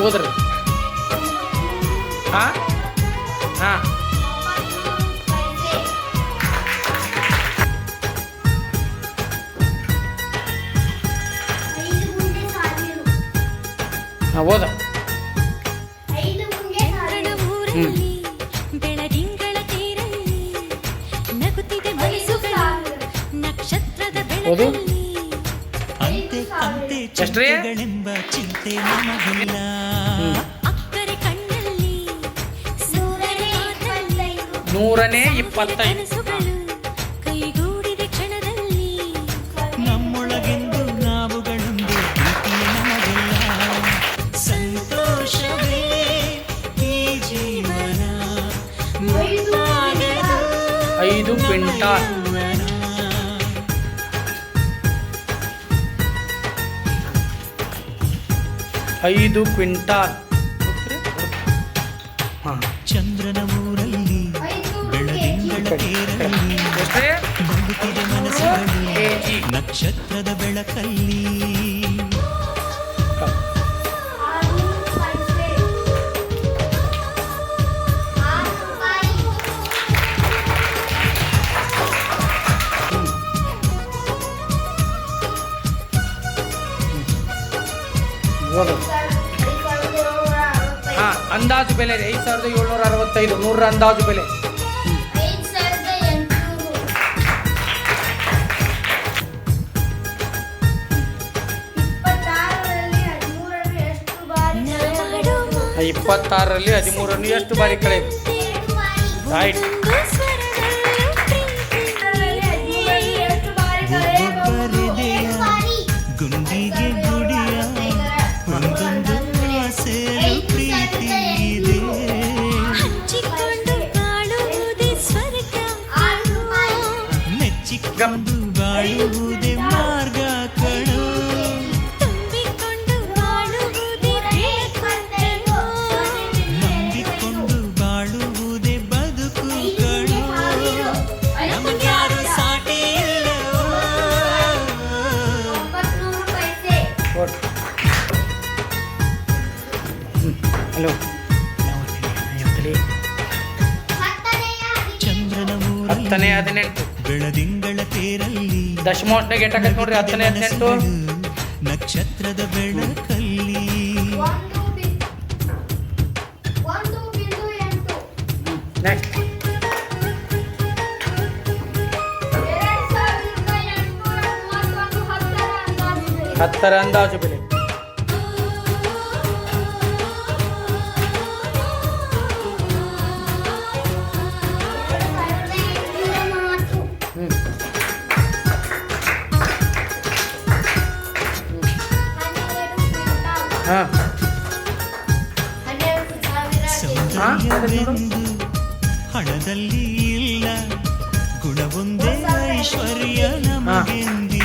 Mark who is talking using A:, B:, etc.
A: ಓದ್ರಿ ಹಾ? ಹಾ.
B: ಐದು ಗುಂಡೆ ಸಾವಿರ
A: ಹಾ ಓದ
B: ಐದು ಗುಂಡೆ ಸಾವಿರ
C: ಊರಲ್ಲಿ ಬೆಳದಿಂಗಳ ತೇರಲ್ಲಿ ನಗುತ್ತಿದೆ ಮನಸ್ಸುಗಳು ನಕ್ಷತ್ರದ
A: ಹೌದು?
D: ಅಂತೆ? ಚಿಂತೆಗಳೆಂಬ ಚಿಂತೆ ನಮಗಿಲ್ಲ.
A: ನೂರನೇ ಇಪ್ಪತ್ತೈದು.
C: ಕನಸುಗಳು ಕೈಗೂಡಿದ ಕ್ಷಣದಲ್ಲಿ.
D: ನಮ್ಮೊಳಗೆಂದು ನಾವುಗಳೆಂದು ನಮಗಿಲ್ಲ. ಸಂತೋಷವೇ ಈ ಜೀವನ.
A: ಐದು ಕ್ವಿಂಟಾಲ್. ಐದು ಕ್ವಿಂಟಾಲ್. ಹಾಂ.
D: ಚಂದ್ರನ ಊರಲ್ಲಿ ನಕ್ಷತ್ರದ ಬೆಳಕಲ್ಲಿ
A: ಹಾಂ ಅಂದಾಜು ಬೆಲೆ ಐದು ಸಾವಿರದ ಏಳ್ನೂರ ಅರವತ್ತೈದು ನೂರರ ಅಂದಾಜು ಬೆಲೆ.
B: ಇಪ್ಪತ್ತಾರರಲ್ಲಿ ಹದಿಮೂರನ್ನು ಎಷ್ಟು ಬಾರಿ
C: ಕಳೆಯಿತು
A: ಆ
D: ಮೆಚ್ಚಿಕೊಂಡು ಬಾಳುವುದೇ ಮಾರ್ಗ ಕಣೋ.
C: ತುಂಬಿಕೊಂಡು ಬಾಳುವುದೇ ಬೆಳಕು
D: ನಂಬಿಕೊಂಡು ಬಾಳುವುದೇ ಬದುಕು ಕಣೋ. ನಮಗ್ಯಾರು ಸಾಟಿ ಇಲ್ಲವೋ.
A: ಹಲೋ.
B: ಹತ್ತನೆಯ
D: ಚಂದ್ರನ
A: ಹತ್ತನೇ ಹದಿನೆಂಟು.
D: ಬೆಳದಿಂಗಳ
A: ದಶಮಾಂಶನಾಗ ಎಷ್ಟಾಗತ್ತೆ ನೋಡ್ರಿ ಹತ್ತನೇ ಹದಿನೆಂಟು
D: ನಕ್ಷತ್ರದ ಬೆಳಕಲ್ಲಿ.
A: ನೆಕ್ಸ್ಟ್
B: ಹತ್ತರ ಅಂದಾಜು ಬೆಲೆ.
A: ಹಾಂ.
B: ಹನ್ನೆರಡು
D: ಸೌಂದರ್ಯವೆಂದು ಹಣದಲ್ಲಿ ಇಲ್ಲ. ಗುಣವೊಂದೇ ಐಶ್ವರ್ಯ ನಮಗೆಂದಿದೆ